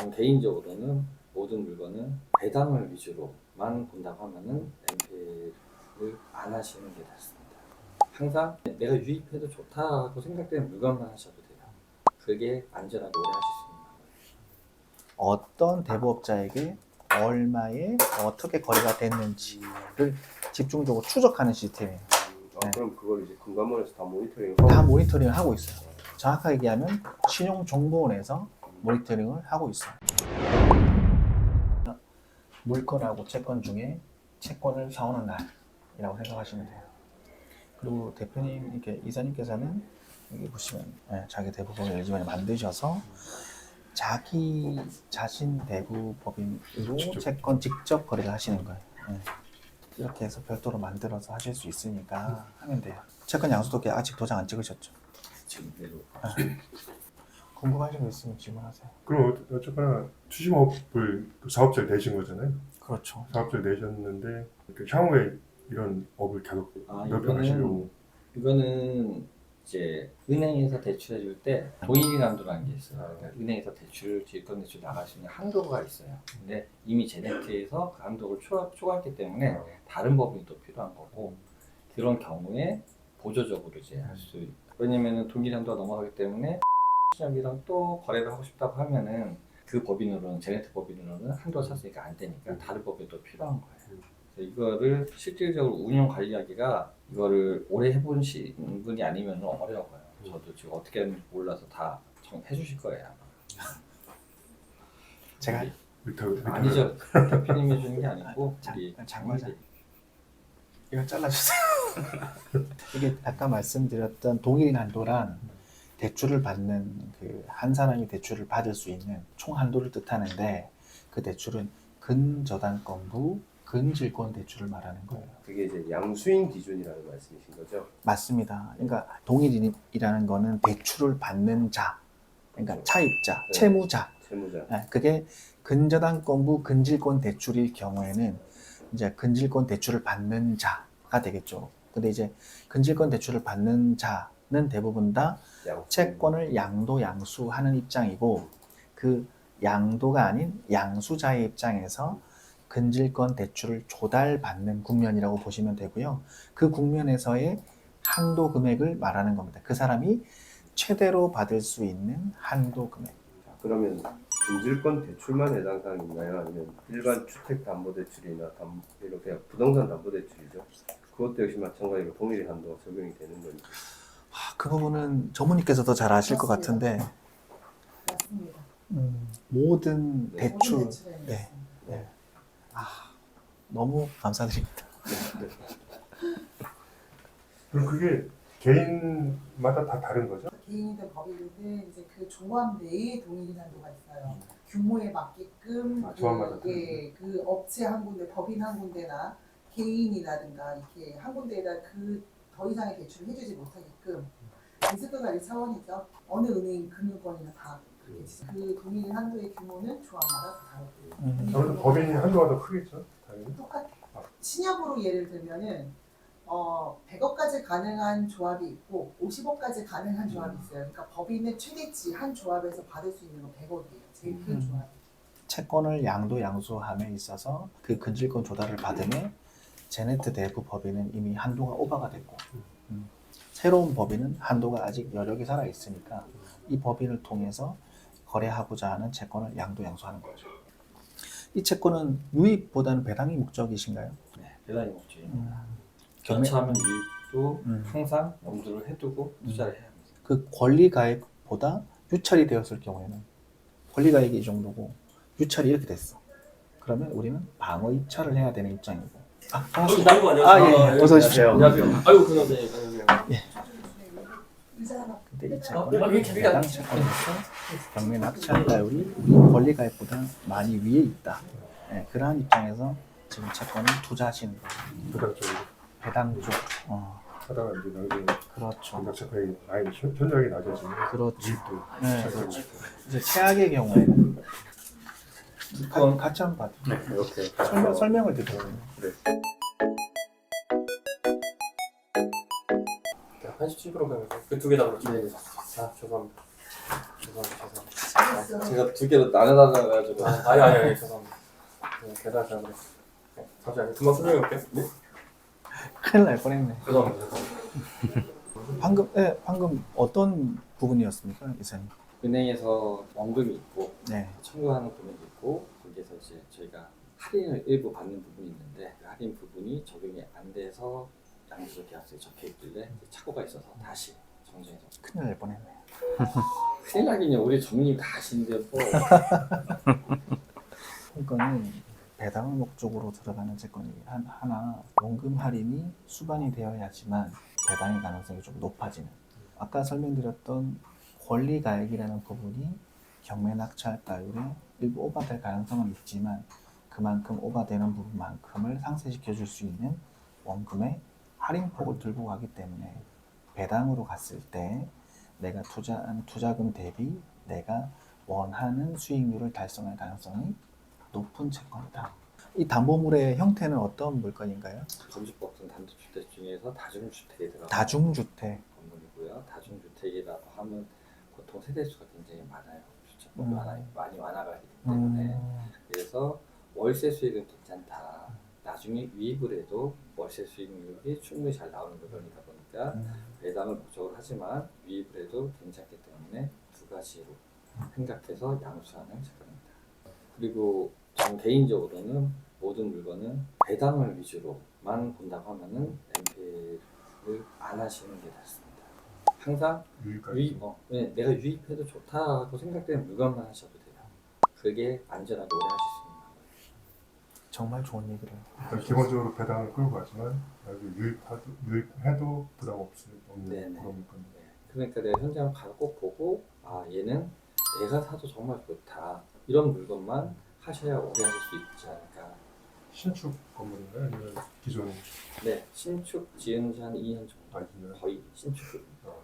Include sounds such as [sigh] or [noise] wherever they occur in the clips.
저는 개인적으로는 모든 물건은 배당을 위주로만 본다고 하면은 MP를 안 하시는 게 낫습니다. 항상 내가 유입해도 좋다고 생각되는 물건만 하셔도 돼요. 그게 안전하게 오래 하실 수 있는 거예요. 어떤 대부업자에게 얼마에 어떻게 거래가 됐는지를 집중적으로 추적하는 시스템이에요. 아, 네. 그럼 그걸 이제 금감원에서 다 모니터링 다 모니터링을 하고 있어요. 정확하게 얘기하면 신용정보원에서 모니터링을 하고 있어요. 물건하고 채권 중에 채권을 사오는 날이라고 생각하시면 돼요. 그리고 대표님, 이렇게 이사님께서는 여기 보시면 예, 자기 대부법인 LG원에 만드셔서 자기 자신 대부법인으로 직접. 채권 직접 거래를 하시는 거예요. 예. 이렇게 해서 별도로 만들어서 하실 수 있으니까 하면 돼요. 채권 양수도께 아직 도장 안 찍으셨죠? 지금 대로 궁금하신 거 있으면 질문하세요. 그럼 어- 어쨌거나 투심업을 그 사업자를 내신 거잖아요. 그렇죠. 사업자를 내셨는데 그 향후에 이런 업을 계속 아, 넓혀가시려고 이거는 이제 은행에서 대출해 줄때 도인이 한도라는 게 있어요. 그러니까 은행에서 대출, 질권 대출 나갈 수 있는 한도가 있어요. 근데 이미 제네트에서 그 한도를 초, 초과했기 때문에 다른 법인이 또 필요한 거고 그런 경우에 보조적으로 이제 할 수 왜냐면은 동일 한도가 넘어가기 때문에 시장이랑 또 거래를 하고 싶다고 하면은 그 법인으로는 제네트 법인으로는 한도가 찼으니까 안 되니까 다른 법인이 또 필요한 거예요. 그래서 이거를 실질적으로 운영 관리하기가 이거를 오래 해본 시- 분이 아니면 어려워요. 저도 지금 어떻게 하는지 몰라서 다 정- 해주실 거예요. 아마. [laughs] 제가 아니죠. 대표님이 해주는 게 [laughs] 아니고 장- 우리. 장모님. 이거 잘라주세요. [laughs] 이게 아까 말씀드렸던 동일인 한도란 대출을 받는 그 한 사람이 대출을 받을 수 있는 총 한도를 뜻하는데 그 대출은 근저당권부 근질권 대출을 말하는 거예요. 그게 이제 양수인 기준이라는 말씀이신 거죠? 맞습니다. 그러니까 동일인이라는 거는 대출을 받는 자, 그러니까 차입자, 네. 채무자, 채무자 네, 그게 근저당권부 근질권 대출일 경우에는 이제 근질권 대출을 받는 자가 되겠죠. 근데 이제 근질권 대출을 받는 자 는 대부분 다 양수 채권을 양도 양수하는 입장이고 그 양도가 아닌 양수자의 입장에서 근질권 대출을 조달받는 국면이라고 보시면 되고요. 그 국면에서의 한도 금액을 말하는 겁니다. 그 사람이 최대로 받을 수 있는 한도 금액. 자, 그러면 금질권 대출만 해당 사항인가요? 아니면 일반 주택담보대출이나 담, 이렇게 부동산 담보대출이죠? 그것도 역시 마찬가지로 동일의 한도가 적용이 되는 아, 그 부분은 전무님께서 더 잘 아실 것 같은데 맞습니다. 음, 모든 네. 대출 대출에 네. 있습니다. 너무 감사드립니다. 그럼 그게 개인마다 다 다른 거죠? 개인이든 법인이든 이제 그 조합 내에 동일인 한도가 있어요. 규모에 맞게끔 아, 조합마다 그, 예, 그 업체 한 군데, 법인 한 군데나 개인이라든가 이렇게 한 군데에다 그 더 이상의 대출을 해주지 못하게끔 리스크 관리 차원이죠. 어느 은행 금융권이나 다 그렇게 그 동일인 한도의 규모는 조합마다 다 다르고요. 음. 아무래도 법인이 한도가 더 크겠죠? 당연히. 똑같 신협으로 예를 들면은 어 100억까지 가능한 조합이 있고 50억까지 가능한 조합이 있어요. 그러니까 법인의 최대치 한 조합에서 받을 수 있는 건 100억이에요. 제일 큰 음. 조합. 채권을 양도 양수함에 있어서 그 근질권 조달을 받음에 제네트 대부 법인은 이미 한도가 오버가 됐고 음, 새로운 법인은 한도가 아직 여력이 살아 있으니까 이 법인을 통해서 거래하고자 하는 채권을 양도 양수하는 거죠. 이 채권은 유입보다는 배당이 목적이신가요? 네, 배당이 목적이 음, 니다 견차하면 유입도 음. 항상 염두를 해두고 투자를 해야 합니다. 그 권리 가액보다 유찰이 되었을 경우에는 권리 가액이 이 정도고 유찰이 이렇게 됐어. 그러면 우리는 방어 입찰을 해야 되는 입장이고. 아, 반갑습니다. 아이고, 안녕하세요. 아, 예, 예. 아, 어서 오십시오. 안녕하세요. 아이고, 그나네 안 하나 근데 이 어, 채권은 이렇게 채권에서 경매 낙찰가율이 우리 권리 가액보다 많이 위에 있다. 네, 그러한 입장에서 지금 채권을 투자하시는 거예요. 부당 쪽으로 배당 쪽. 어, 하다가 이제 나중에 그렇죠. 채권이 많이 현- 현저하게 낮아지면 그렇죠. 이익도 네, 그렇죠. 이제 최악의 경우에는 가, 같이 한번 봐도 네, 이렇게 설명, 설명을 드려요. 자, 87% 가면 그두 개 다 그렇죠. 네. 아, 죄송합니다. 죄송합니다. 죄송합니다. 잘했어. 제가 두 개로 나눠달라고 해가지고 아, 아니 아니 아니 죄송합니다. 네, 계산 잘못했어. 네, 잠시만요. 금방 설명해 볼게요. 네. 큰일 날 뻔했네. 죄송합니다. 방금 예, 방금 어떤 부분이었습니까, 이사님? 은행에서 원금이 있고 네. 청구하는 금액이 있고 거기에서 이제 저희가 할인을 일부 받는 부분이 있는데 그 할인 부분이 적용이 안 돼서 양도소 계약서에 적혀 있길래 착오가 있어서 다시 정정해서. 큰일 날 뻔했네. [laughs] 큰일 나긴요 우리 전문님 다 아시는데 뭐 [laughs] 이거는 배당을 목적으로 들어가는 채권이 한, 하나 원금 할인이 수반이 되어야지만 배당의 가능성이 좀 높아지는. 아까 설명드렸던 권리 가액이라는 부분이 경매 낙찰가율에 일부 오바될 가능성은 있지만 그만큼 오바되는 부분만큼을 상쇄시켜 줄 수 있는 원금의 할인폭을 들고 가기 때문에 배당으로 갔을 때 내가 투자한 투자금 대비 내가 원하는 수익률을 달성할 가능성이 높은 채권이다. 이 담보물의 형태는 어떤 물건인가요? 건축법상 단독주택 중에서 다중주택에 들어가는 다중주택. 건물이고요. 다중주택이라고 하면 보통 세대수가 굉장히 많아요. 주택법이 음. 많이, 많이 완화가 되기 때문에 음, 그래서 월세 수익은 괜찮다. 나중에 유입을 해도 월세 수익률이 충분히 잘 나오는 물건이다 보니까 음. 배당을 목적으로 하지만 유입을 해도 괜찮기 때문에 두 가지로 생각해서 양수하는 채권입니다. 그리고 전 개인적으로는 모든 물건은 배당을 위주로만 본다고 하면은 NPL을 안 하시는 게 낫습니다. 항상. 유입, 어, 네, 내가 유입해도 좋다고 생각되는 물건만 하셔도 돼요. 그게 안전하게 오래 하실. 정말 좋은 얘기를. 그러니까 기본적으로 배당을 끌고 가지만 나중에 유입해도, 유입해도 부담 없이 없는 네네. 그런 건데. 네. 그러니까 내가 현장을 가서 꼭 보고 아 얘는 내가 사도 정말 좋다 이런 물건만 하셔야 오래 하실 수 있지 않을까 신축 건물인가요? 아니면 기존 네 신축 지은 지 한 2년 정도 아니면 거의 신축 어,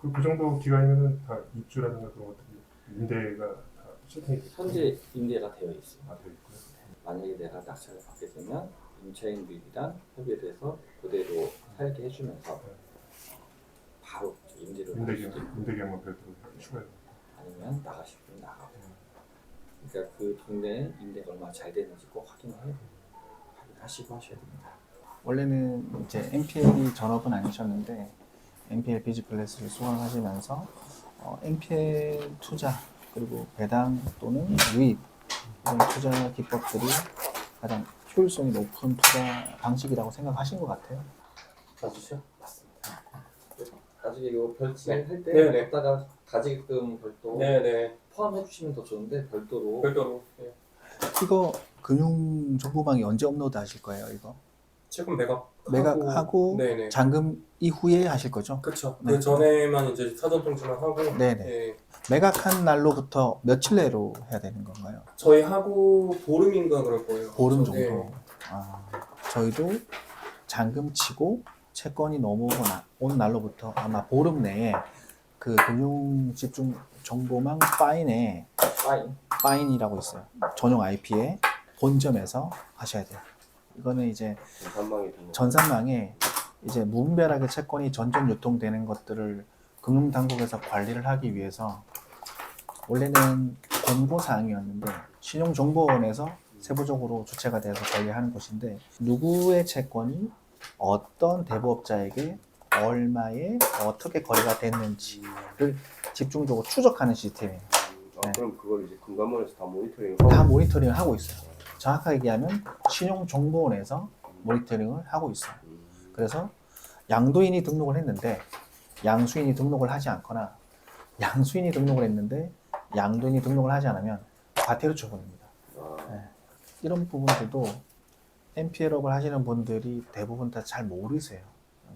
그, 그 정도 기간이면은 다 입주라든가 그런 것들이 임대가 다 세팅이 됐고 현재 임대가 되어 있어요 아, 돼 있고요. 만약에 내가 낙찰을 받게 되면 임차인들이랑 협의를 해서 그대로 살게 해주면서 바로 있고 임대계약만 별도로 추가해. 아니면 나가실 분 나가고 그러니까 그 동네에 임대가 얼마나 잘 되는지 꼭 확인을 해 확인하시고 하셔야 됩니다 원래는 이제 NPL이 전업은 아니셨는데 NPL 비즈플래스를 수강하시면서 어, NPL 투자 그리고 배당 또는 유입 투자 기법들이 가장 효율성이 높은 투자 방식이라고 생각하신 것 같아요. 맞으시죠? 맞습니다 나중에 이거 별칭 할때 네네. 갖다가 가지금 별도 네네. 포함해 주시면 더 좋은데 별도로 별도로 네. 이거 금융정보방에 언제 업로드 하실 거예요? 이거 채권 매각 매각하고 네네. 잔금 이후에 하실 거죠? 그렇죠. 네. 그 전에만 이제 사전 통지만 하고 네네. 네. 매각한 날로부터 며칠 내로 해야 되는 건가요? 저희 하고 보름인가 그럴 거예요. 보름 정도. 네. 아, 저희도 잔금 치고 채권이 넘어오고 나, 온 날로부터 아마 보름 내에 그 금융 집중 정보망 파인에 파인 파인이라고 있어요. 전용 IP에 본점에서 하셔야 돼요. 이거는 이제 전산망에 이제 무분별하게 채권이 전전 유통되는 것들을 금융당국에서 관리를 하기 위해서 원래는 공고 사항이었는데 신용정보원에서 세부적으로 주체가 돼서 관리하는 곳인데 누구의 채권이 어떤 대부업자에게 얼마에 어떻게 거래가 됐는지를 집중적으로 추적하는 시스템이에요. 아, 네. 그럼 그걸 이제 금감원에서 다 모니터링 다 모니터링을 하고 있어요. 정확하게 얘기하면 신용정보원에서 모니터링을 하고 있어요. 그래서 양도인이 등록을 했는데 양수인이 등록을 하지 않거나 양수인이 등록을 했는데 양도인이 등록을 하지 않으면 과태료 처분입니다. 아, 이런 부분들도 NPL업을 하시는 분들이 대부분 다 잘 모르세요.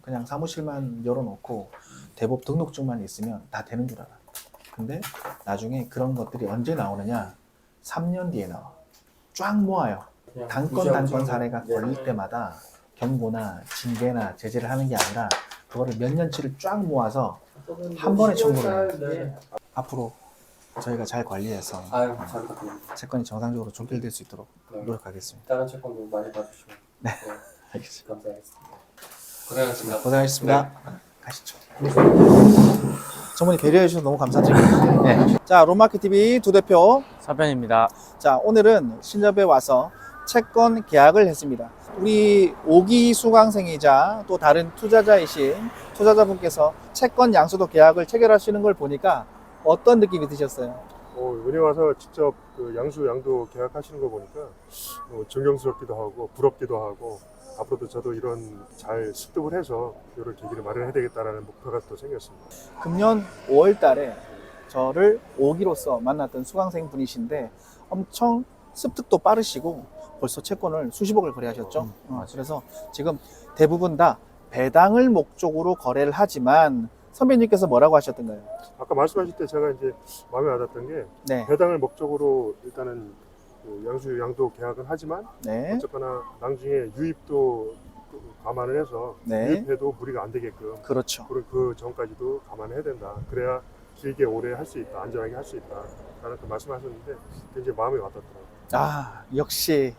그냥 사무실만 열어놓고 대법 등록증만 있으면 다 되는 줄 알아. 근데 나중에 그런 것들이 언제 나오느냐? 3년 뒤에 나와. 쫙 모아요. 단건 단건 사례가 네. 걸릴 때마다 경고나 징계나 제재를 하는 게 아니라 그거를 몇 년치를 쫙 모아서 한 번에 청구를 네. 앞으로 저희가 잘 관리해서 아유 잘 부탁드립니다. 채권이 정상적으로 종결될 수 있도록 네. 노력하겠습니다. 다른 채권도 많이 봐주시면 네. [laughs] 알겠습니다. 감사하겠습니다. 고생하셨습니다. 고생하셨습니다. 가시죠. 전문의 배려해 주셔서 너무 감사드립니다. 네. 자, 롬마켓 TV 두 대표. 서변입니다. 자, 오늘은 신협에 와서 채권 계약을 했습니다. 우리 5기 수강생이자 또 다른 투자자이신 투자자분께서 채권 양수도 계약을 체결하시는 걸 보니까 어떤 느낌이 드셨어요? 어, 은행 와서 직접 그 양수 양도 계약하시는 거 보니까 어, 존경스럽기도 하고 부럽기도 하고 앞으로도 저도 이런 잘 습득을 해서 이런 계기를 마련해야 되겠다라는 목표가 또 생겼습니다. 금년 5월 달에 저를 5기로서 만났던 수강생 분이신데 엄청 습득도 빠르시고 벌써 채권을 수십억을 거래하셨죠. 어, 그래서 지금 대부분 다 배당을 목적으로 거래를 하지만 선배님께서 뭐라고 하셨던가요? 아까 말씀하실 때 제가 이제 마음에 와닿던 게 네. 배당을 목적으로 일단은 그 양수 양도 계약은 하지만 네. 어쨌거나 나중에 유입도 감안을 해서 네. 유입해도 무리가 안 되게끔 그렇죠. 그, 그 전까지도 감안해야 된다. 그래야 길게 오래 할 수 있다. 안전하게 할 수 있다. 라는 그 말씀하셨는데 굉장히 마음에 와닿더라고요. 아, 역시.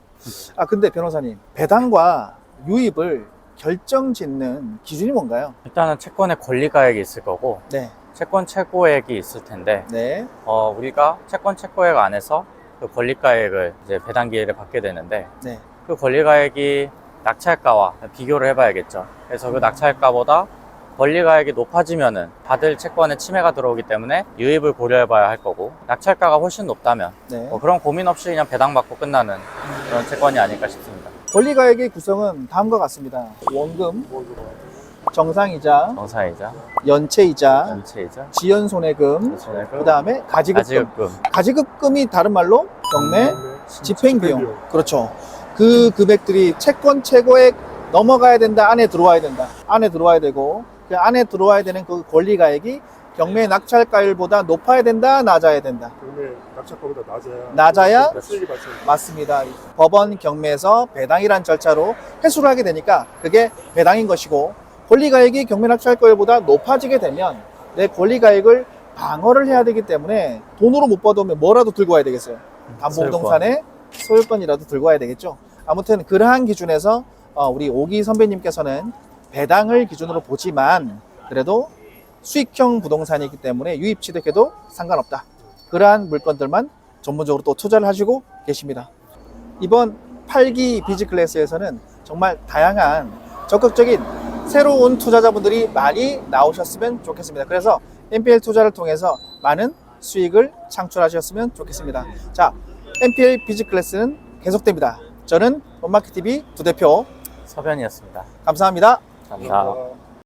아, 근데 변호사님, 배당과 유입을 결정 짓는 기준이 뭔가요? 일단은 채권의 권리가액이 있을 거고 네. 채권 최고액이 있을 텐데 네. 어, 우리가 채권 최고액 안에서 그 권리가액을 이제 배당 기회를 받게 되는데 네. 그 권리가액이 낙찰가와 비교를 해봐야겠죠. 그래서 그 낙찰가보다 권리가액이 높아지면은 받을 채권에 침해가 들어오기 때문에 유입을 고려해봐야 할 거고 낙찰가가 훨씬 높다면 네. 뭐 그런 고민 없이 그냥 배당 받고 끝나는 그런 채권이 아닐까 싶습니다. 권리가액의 구성은 다음과 같습니다. 원금, 정상이자, 정사이자, 연체이자, 전체이자, 지연손해금, 그 손해금, 다음에 가지급금. 가지급금, 가지급금이 다른 말로 경매, 집행비용. 그렇죠. 그 금액들이 채권 최고액 넘어가야 된다, 안에 들어와야 된다. 안에 들어와야 되고, 그 안에 들어와야 되는 그 권리가액이 경매 낙찰가율보다 높아야 된다, 낮아야 된다. 경매 낙찰가보다 낮아야 낮아야 수익이 발생. 맞습니다. 법원 경매에서 배당이란 절차로 회수를 하게 되니까 그게 배당인 것이고 권리가액이 경매 낙찰가율보다 높아지게 되면 내 권리가액을 방어를 해야 되기 때문에 돈으로 못 받으면 뭐라도 들고 와야 되겠어요. 담보부동산에 소유권이라도 들고 와야 되겠죠. 아무튼 그러한 기준에서 어, 우리 오기 선배님께서는 배당을 기준으로 보지만 그래도 수익형 부동산이기 때문에 유입 취득해도 상관없다. 그러한 물건들만 전문적으로 또 투자를 하시고 계십니다. 이번 8기 비즈 클래스에서는 정말 다양한 적극적인 새로운 투자자분들이 많이 나오셨으면 좋겠습니다. 그래서 NPL 투자를 통해서 많은 수익을 창출하셨으면 좋겠습니다. 자, NPL 비즈 클래스는 계속됩니다. 저는 롯마켓 TV 부대표 서변이었습니다. 감사합니다. 감사합니다.